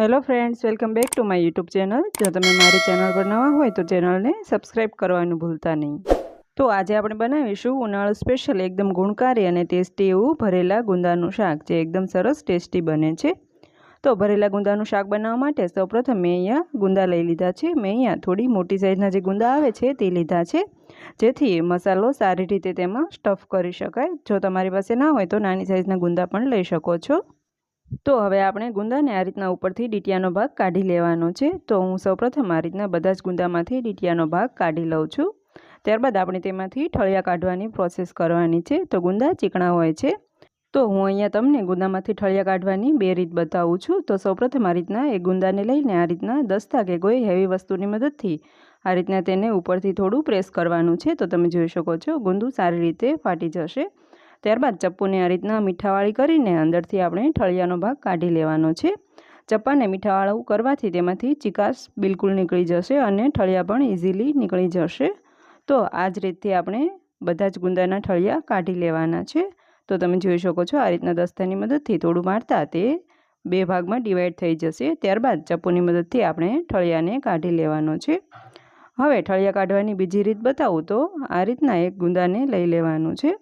Hello friends welcome back to my YouTube channel જો તમે મારી ચેનલ પર નવા હોય તો ચેનલને સબસ્ક્રાઈબ કરવાનું ભૂલતા નહીં. તો આજે આપણે બનાવીશું ઉનાળો સ્પેશિયલ એકદમ ગુણકારી અને ટેસ્ટી એવું ભરેલા ગુંદાનું શાક, જે એકદમ સરસ ટેસ્ટી બને છે. તો ભરેલા ગુંદાનું શાક બનાવવા માટે સૌપ્રથમ મેં અહીંયા ગુંદા લઈ લીધા છે. મેં અહીંયા થોડી મોટી સાઇઝના જે ગુંદા આવે છે તે લીધા છે. જેથી મસાલો સારી રીતે તેમાં સ્ટફ કરી શકાય. જો તમારી પાસે ના હોય તો નાની સાઇઝના ગુંદા પણ લઈ શકો છો. તો હવે આપણે ગુંદાને આ રીતના ઉપરથી ડીટિયાનો ભાગ કાઢી લેવાનો છે. તો હું સૌપ્રથમ આ રીતના બધા જ ગુંદામાંથી ડીટિયાનો ભાગ કાઢી લઉં છું. ત્યારબાદ આપણે તેમાંથી ઠળિયા કાઢવાની પ્રોસેસ કરવાની છે. તો ગુંદા ચીકણા હોય છે. તો હું અહીંયા તમને ગુંદામાંથી ઠળિયા કાઢવાની બે રીત બતાવું છું. તો સૌપ્રથમ આ રીતના એ ગુંદાને લઈને આ રીતના દસ્તા કે કોઈ હેવી વસ્તુની મદદથી આ રીતના તેને ઉપરથી થોડું પ્રેસ કરવાનું છે. તો તમે જોઈ શકો છો ગુંદુ સારી રીતે ફાટી જશે. ત્યારબાદ ચપ્પુને આ રીતના મીઠાવાળી કરીને અંદરથી આપણે ઠળિયાનો ભાગ કાઢી લેવાનો છે. ચપ્પાને મીઠાવાળું કરવાથી તેમાંથી ચિકાસ બિલકુલ નીકળી જશે અને ઠળિયા પણ ઇઝીલી નીકળી જશે. તો આ જ રીતથી આપણે બધા જ ગુંદાના ઠળિયા કાઢી લેવાના છે. તો તમે જોઈ શકો છો આ રીતના દસ્તાની મદદથી થોડું મારતા તે બે ભાગમાં ડિવાઈડ થઈ જશે. ત્યારબાદ ચપ્પુની મદદથી આપણે ઠળિયાને કાઢી લેવાનો છે. હવે ઠળિયા કાઢવાની બીજી રીત બતાવું તો આ રીતના એક ગુંદાને લઈ લેવાનું છે.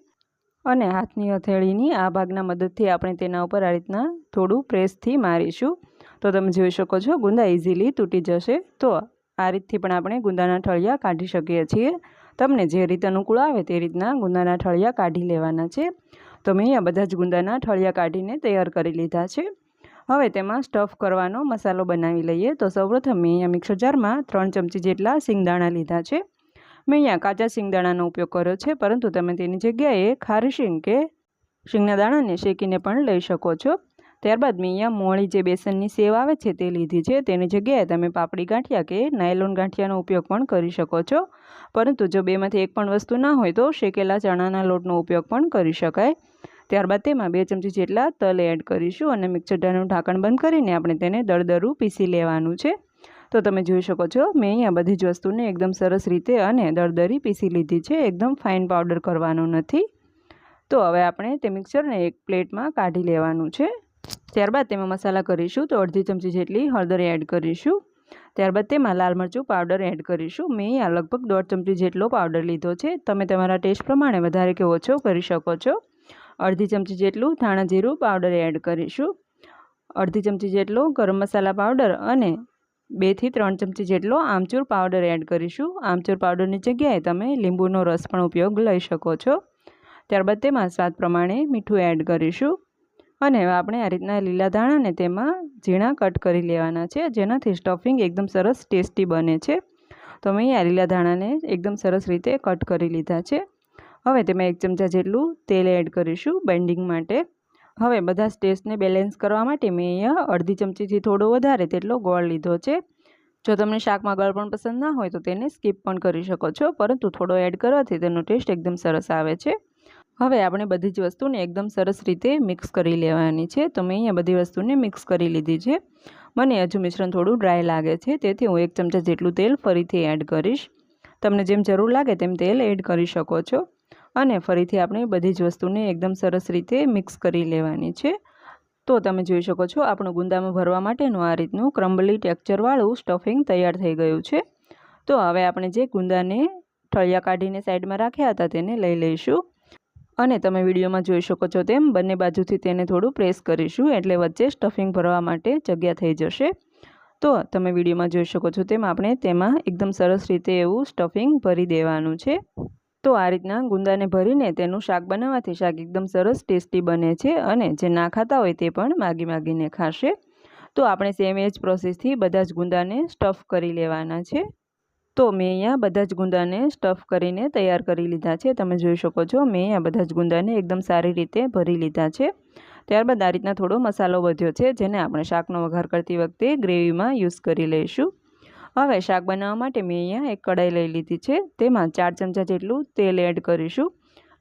અને હાથની હથેળીની આ ભાગના મદદથી આપણે તેના ઉપર આ રીતના થોડું પ્રેસથી મારીશું. તો તમે જોઈ શકો છો, ગુંદા ઇઝીલી તૂટી જશે. તો આ રીતથી પણ આપણે ગુંદાના ઠળિયા કાઢી શકીએ છીએ. તમને જે રીતે અનુકૂળ આવે તે રીતના ગુંદાના ઠળિયા કાઢી લેવાના છે. તો મેં આ બધા જ ગુંદાના ઠળિયા કાઢીને તૈયાર કરી લીધા છે. હવે તેમાં સ્ટફ કરવાનો મસાલો બનાવી લઈએ. તો સૌપ્રથમ મેં અહીંયા મિક્સર જારમાં ત્રણ ચમચી જેટલા સિંગદાણા લીધા છે. મેં અહીંયા કાચા શિંગદાણાનો ઉપયોગ કર્યો છે, પરંતુ તમે તેની જગ્યાએ ખારી શીંગ કે શીંગના દાણાને શેકીને પણ લઈ શકો છો. ત્યારબાદ મેં અહીંયા મોળી જે બેસનની સેવ આવે છે તે લીધી છે. તેની જગ્યાએ તમે પાપડી ગાંઠિયા કે નાયલોન ગાંઠિયાનો ઉપયોગ પણ કરી શકો છો. પરંતુ જો બેમાંથી એક પણ વસ્તુ ના હોય તો શેકેલા ચણાના લોટનો ઉપયોગ પણ કરી શકાય. ત્યારબાદ તેમાં બે ચમચી જેટલા તલ એડ કરીશું અને મિક્સર ઢાંકણ બંધ કરીને આપણે તેને દળદરું પીસી લેવાનું છે. તો તમે જોઈ શકો છો, મેં અહીંયા બધી જ વસ્તુને એકદમ સરસ રીતે અને દરદરી પીસી લીધી છે, એકદમ ફાઇન પાવડર કરવાનું નથી. તો હવે આપણે તે મિક્સરને એક પ્લેટમાં કાઢી લેવાનું છે. ત્યારબાદ તેમાં મસાલા કરીશું, તો અડધી ચમચી જેટલી હળદર એડ કરીશું. ત્યારબાદ તેમાં લાલ મરચું પાવડર એડ કરીશું. મેં અહીંયા લગભગ દોઢ ચમચી જેટલો પાવડર લીધો છે. તમે તમારા ટેસ્ટ પ્રમાણે વધારે કે ઓછો કરી શકો છો. અડધી ચમચી જેટલું ધાણા જીરું પાવડર એડ કરીશું. અડધી ચમચી જેટલો ગરમ મસાલા પાવડર અને બેથી ત્રણ ચમચી જેટલો આમચૂર પાવડર એડ કરીશું. આમચૂર પાવડરની જગ્યાએ તમે લીંબુનો રસ પણ ઉપયોગ લઈ શકો છો. ત્યારબાદ તેમાં સ્વાદ પ્રમાણે મીઠું એડ કરીશું. અને આપણે આ રીતના લીલા ધાણાને તેમાં ઝીણા કટ કરી લેવાના છે. જેનાથી સ્ટફિંગ એકદમ સરસ ટેસ્ટી બને છે. તો મેં આ લીલા ધાણાને એકદમ સરસ રીતે કટ કરી લીધા છે. હવે તેમાં એક ચમચા જેટલું તેલ એડ કરીશું બેન્ડિંગ માટે. હવે બધા સ્ટેજને બેલેન્સ કરવા માટે મેં અહીંયા અડધી ચમચીથી થોડો વધારે તેટલો ગોળ લીધો છે. જો તમને શાકમાં ગળ પણ પસંદ ના હોય તો તેને સ્કીપ પણ કરી શકો છો, પરંતુ થોડો એડ કરવાથી તેનો ટેસ્ટ એકદમ સરસ આવે છે. હવે આપણે બધી જ વસ્તુને એકદમ સરસ રીતે મિક્સ કરી લેવાની છે. તો મેં અહીંયા બધી વસ્તુને મિક્સ કરી લીધી છે. મને હજુ મિશ્રણ થોડું ડ્રાય લાગે છે, તેથી હું એક ચમચા જેટલું તેલ ફરીથી એડ કરીશ. તમને જેમ જરૂર લાગે તેમ તેલ એડ કરી શકો છો. અને ફરીથી આપણે બધી જ વસ્તુને એકદમ સરસ રીતે મિક્સ કરી લેવાની છે. તો તમે જોઈ શકો છો, આપણું ગુંદામાં ભરવા માટેનું આ રીતનું ક્રમ્બલી ટેક્ચરવાળું સ્ટફિંગ તૈયાર થઈ ગયું છે. તો હવે આપણે જે ગુંદાને ઠળિયા કાઢીને સાઈડમાં રાખ્યા હતા તેને લઈ લઈશું. અને તમે વિડીયોમાં જોઈ શકો છો તેમ, બંને બાજુથી તેને થોડું પ્રેસ કરીશું એટલે વચ્ચે સ્ટફિંગ ભરવા માટે જગ્યા થઈ જશે. તો તમે વિડીયોમાં જોઈ શકો છો તેમ, આપણે તેમાં એકદમ સરસ રીતે એવું સ્ટફિંગ ભરી દેવાનું છે. તો આ રીતના ગુંદાને ભરીને તેનું શાક બનાવવાથી શાક એકદમ સરસ ટેસ્ટી બને છે અને જે ના ખાતા હોય તે પણ માગી માગીને ખાશે. તો આપણે સેમ એ જ પ્રોસેસથી બધા જ ગુંદાને સ્ટફ કરી લેવાના છે. તો મેં અહીંયા બધા જ ગુંદાને સ્ટફ કરીને તૈયાર કરી લીધા છે. તમે જોઈ શકો છો મેં અહીંયા બધા જ ગુંદાને એકદમ સારી રીતે ભરી લીધા છે. ત્યારબાદ આ રીતના થોડો મસાલો વધ્યો છે જેને આપણે શાકનો વઘાર કરતી વખતે ગ્રેવીમાં યુઝ કરી લઈશું. હવે શાક બનાવવા માટે મેં અહીંયા એક કઢાઈ લઈ લીધી છે. તેમાં ચાર ચમચા જેટલું તેલ એડ કરીશું.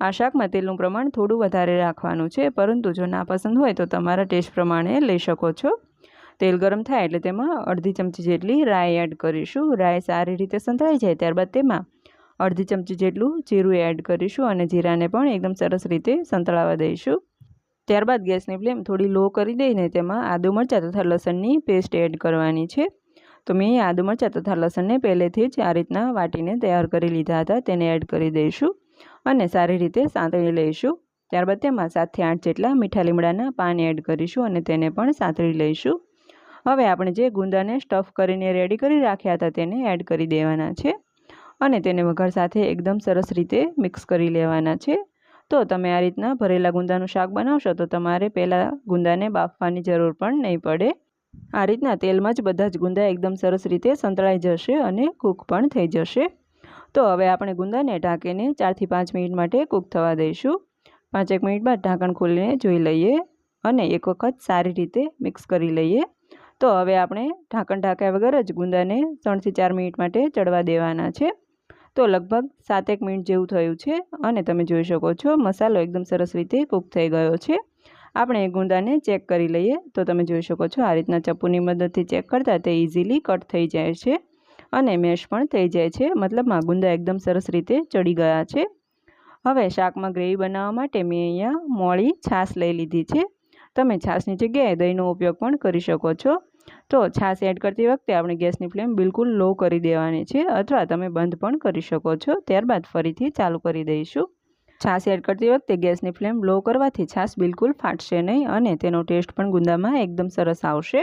આ શાકમાં તેલનું પ્રમાણ થોડું વધારે રાખવાનું છે, પરંતુ જો ના પસંદ હોય તો તમારા ટેસ્ટ પ્રમાણે લઈ શકો છો. તેલ ગરમ થાય એટલે તેમાં અડધી ચમચી જેટલી રાઈ એડ કરીશું. રાઈ સારી રીતે સંતળાઈ જાય ત્યારબાદ તેમાં અડધી ચમચી જેટલું જીરું એડ કરીશું અને જીરાને પણ એકદમ સરસ રીતે સંતળાવા દઈશું. ત્યારબાદ ગેસની ફ્લેમ થોડી લો કરી દઈને તેમાં આદુ મરચાં તથા લસણની પેસ્ટ એડ કરવાની છે. તો મેં આદુ મરચાં તથા લસણને પહેલેથી જ આ રીતના વાટીને તૈયાર કરી લીધા હતા. તેને એડ કરી દઈશું અને સારી રીતે સાંતળી લઈશું. ત્યારબાદ તેમાં સાતથી આઠ જેટલા મીઠા લીમડાના પાન એડ કરીશું અને તેને પણ સાંતળી લઈશું. હવે આપણે જે ગુંદાને સ્ટફ કરીને રેડી કરી રાખ્યા હતા તેને એડ કરી દેવાના છે અને તેને વઘાર સાથે એકદમ સરસ રીતે મિક્સ કરી લેવાના છે. તો તમે આ રીતના ભરેલા ગુંદાનું શાક બનાવશો તો તમારે પહેલાં ગુંદાને બાફવાની જરૂર પણ નહીં પડે. આ રીતના તેલમાં જ બધા જ ગુંદા એકદમ સરસ રીતે સંતળાઈ જશે અને કૂક પણ થઈ જશે. તો હવે આપણે ગુંદાને ઢાંકીને ચારથી પાંચ મિનિટ માટે કૂક થવા દઈશું. પાંચેક મિનિટ બાદ ઢાંકણ ખોલીને જોઈ લઈએ અને એક વખત સારી રીતે મિક્સ કરી લઈએ. તો હવે આપણે ઢાંકણ ઢાંક્યા વગર જ ગુંદાને ત્રણથી ચાર મિનિટ માટે ચડવા દેવાના છે. તો લગભગ સાતેક મિનિટ જેવું થયું છે અને તમે જોઈ શકો છો મસાલો એકદમ સરસ રીતે કૂક થઈ ગયો છે. આપણે એ ગુંદાને ચેક કરી લઈએ. તો તમે જોઈ શકો છો, આ રીતના ચપ્પુની મદદથી ચેક કરતાં તે ઇઝીલી કટ થઈ જાય છે અને મેશ પણ થઈ જાય છે. મતલબમાં ગુંદા એકદમ સરસ રીતે ચડી ગયા છે. હવે શાકમાં ગ્રેવી બનાવવા માટે મેં અહીંયા મોળી છાશ લઈ લીધી છે. તમે છાશની જગ્યાએ દહીંનો ઉપયોગ પણ કરી શકો છો. તો છાશ એડ કરતી વખતે આપણે ગેસની ફ્લેમ બિલકુલ લો કરી દેવાની છે, અથવા તમે બંધ પણ કરી શકો છો. ત્યારબાદ ફરીથી ચાલુ કરી દઈશું. છાશ એડ કરતી વખતે ગેસની ફ્લેમ લો કરવાથી છાશ બિલકુલ ફાટશે નહીં અને તેનો ટેસ્ટ પણ ગુંદામાં એકદમ સરસ આવશે.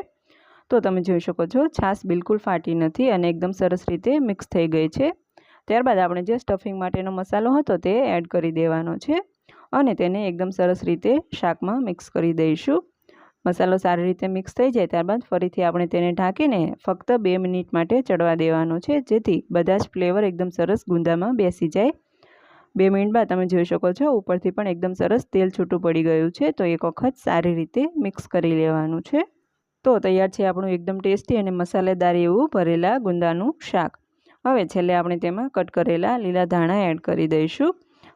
તો તમે જોઈ શકો છો, છાશ બિલકુલ ફાટી નથી અને એકદમ સરસ રીતે મિક્સ થઈ ગઈ છે. ત્યારબાદ આપણે જે સ્ટફિંગ માટેનો મસાલો હતો તે એડ કરી દેવાનો છે અને તેને એકદમ સરસ રીતે શાકમાં મિક્સ કરી દઈશું. મસાલો સારી રીતે મિક્સ થઈ જાય ત્યારબાદ ફરીથી આપણે તેને ઢાંકીને ફક્ત બે મિનિટ માટે ચડવા દેવાનો છે, જેથી બધા જ ફ્લેવર એકદમ સરસ ગુંદામાં બેસી જાય. બે મિનિટ બાદ તમે જોઈ શકો છો, ઉપરથી પણ એકદમ સરસ તેલ છૂટું પડી ગયું છે, તો એક વખત સારી રીતે મિક્સ કરી લેવાનું છે. તો તૈયાર છે આપણું એકદમ ટેસ્ટી અને મસાલેદાર એવું ભરેલા ગુંદાનું શાક. હવે છેલ્લે આપણે તેમાં કટ કરેલા લીલા ધાણા એડ કરી દઈશું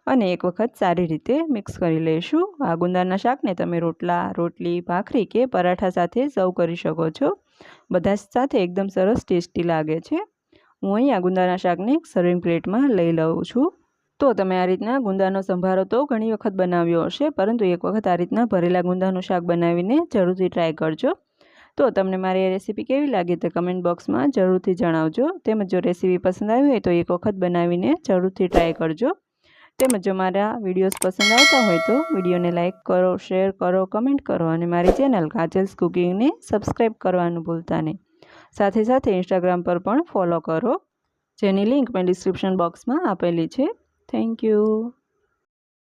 અને એક વખત સારી રીતે મિક્સ કરી લઈશું. આ ગુંદાના શાકને તમે રોટલા, રોટલી, ભાખરી કે પરાઠા સાથે સર્વ કરી શકો છો. બધા સાથે એકદમ સરસ ટેસ્ટી લાગે છે. હું અહીંયા ગુંદાના શાકને સર્વિંગ પ્લેટમાં લઈ લઉં છું. તો તમે આ રીતના ગુંદાનો સંભારો તો ઘણી વખત બનાવ્યો હશે, પરંતુ એક વખત આ રીતના ભરેલા ગુંદાનું શાક બનાવીને જરૂરથી ટ્રાય કરજો. તો તમને મારી આ રેસીપી કેવી લાગી તે કમેન્ટ બોક્સમાં જરૂરથી જણાવજો. તેમજ જો રેસીપી પસંદ આવી હોય તો એક વખત બનાવીને જરૂરથી ટ્રાય કરજો. તેમજ જો મારા વિડીયોઝ પસંદ આવતા હોય તો વિડીયોને લાઇક કરો શેર કરો કમેન્ટ કરો અને મારી ચેનલ કાજલ્સ કુકિંગને સબસ્ક્રાઈબ કરવાનું ભૂલતા નહીં. સાથે સાથે ઇન્સ્ટાગ્રામ પર પણ ફોલો કરો, જેની લિંક મેં ડિસ્ક્રિપ્શન બોક્સમાં આપેલી છે. Thank you.